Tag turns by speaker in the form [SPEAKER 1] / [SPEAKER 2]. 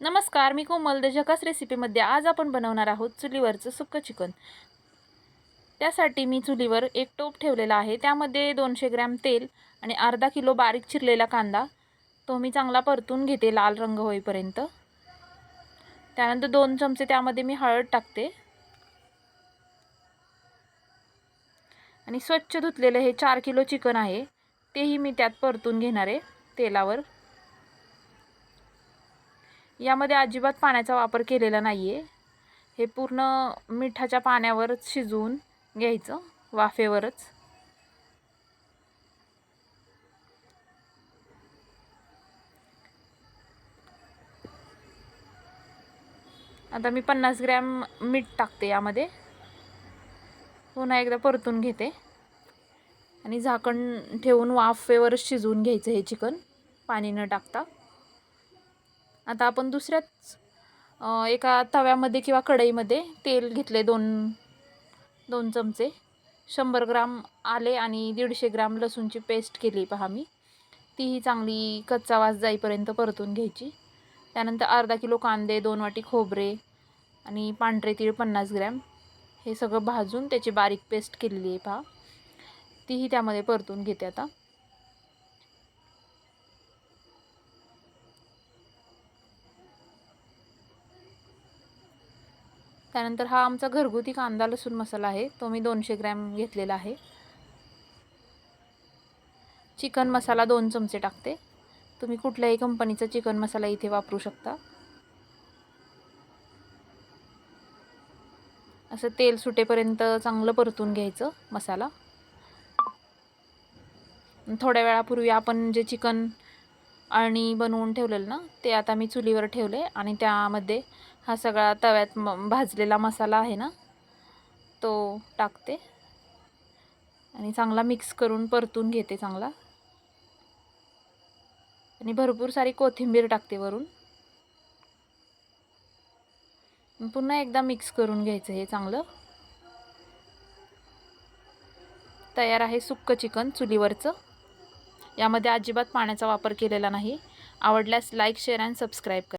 [SPEAKER 1] नमस्कार मी कोमल द झकास रेसिपीमध्ये आज आपण बनवणार आहोत चुलीवरचं सुक्कं चिकन. त्यासाठी मी चुलीवर एक टोप ठेवलेला आहे. त्यामध्ये दोनशे ग्रॅम तेल आणि अर्धा किलो बारीक चिरलेला कांदा. तो मी चांगला परतून घेते लाल रंग होईपर्यंत. त्यानंतर दोन चमचे त्यामध्ये मी हळद टाकते. आणि स्वच्छ धुतलेलं हे चार किलो चिकन आहे. तेही मी त्यात परतून घेणार आहे तेलावर. यामध्ये अजिबात पाण्याचा वापर केलेला नाही आहे हे पूर्ण मिठाच्या पाण्यावरच शिजवून घ्यायचं वाफेवरच. आता मी पन्नास ग्रॅम मीठ टाकते यामध्ये. पुन्हा एकदा परतून घेते. आणि झाकण ठेवून वाफेवरच शिजवून घ्यायचं हे चिकन. पाणी न टाकता. आता आपण दुसऱ्याच एका तव्यामध्ये किंवा कढईमध्ये तेल घेतले दोन दोन चमचे. शंभर ग्राम आले आणि दीडशे ग्राम लसूणची पेस्ट केली पहा मी. तीही चांगली कच्चा वास जाईपर्यंत परतून घ्यायची. त्यानंतर अर्धा किलो कांदे दोन वाटी खोबरे आणि पांढरे तीळ पन्नास ग्रॅम. हे सगळं भाजून त्याची बारीक पेस्ट केलेली आहे पहा. तीही त्यामध्ये परतून घेते आता. त्यानंतर हा आमचा घरगुती कांदा लसूण मसाला आहे. तो मी दोनशे ग्रॅम घेतलेला आहे. चिकन मसाला दोन चमचे टाकते. तुम्ही कुठल्याही कंपनीचा चिकन मसाला इथे वापरू शकता. असं तेल सुटेपर्यंत चांगलं परतून घ्यायचं मसाला. थोड्या वेळापूर्वी आपण जे चिकन आणि बनवून ठेवलेलं ना ते आता मी चुलीवर ठेवले आणि त्यामध्ये हा सगळा तव्यात म भाजलेला मसाला आहे ना तो टाकते. आणि चांगला मिक्स करून परतून घेते चांगला. आणि भरपूर सारी कोथिंबीर टाकते वरून. पुन्हा एकदा मिक्स करून घ्यायचं हे चांगलं. तयार आहे सुक्क चिकन चुलीवरचं. यामध्ये अजिबात पाण्याचा वापर केलेला नाही. आवडल्यास लाईक शेअर अँड सबस्क्राईब करा.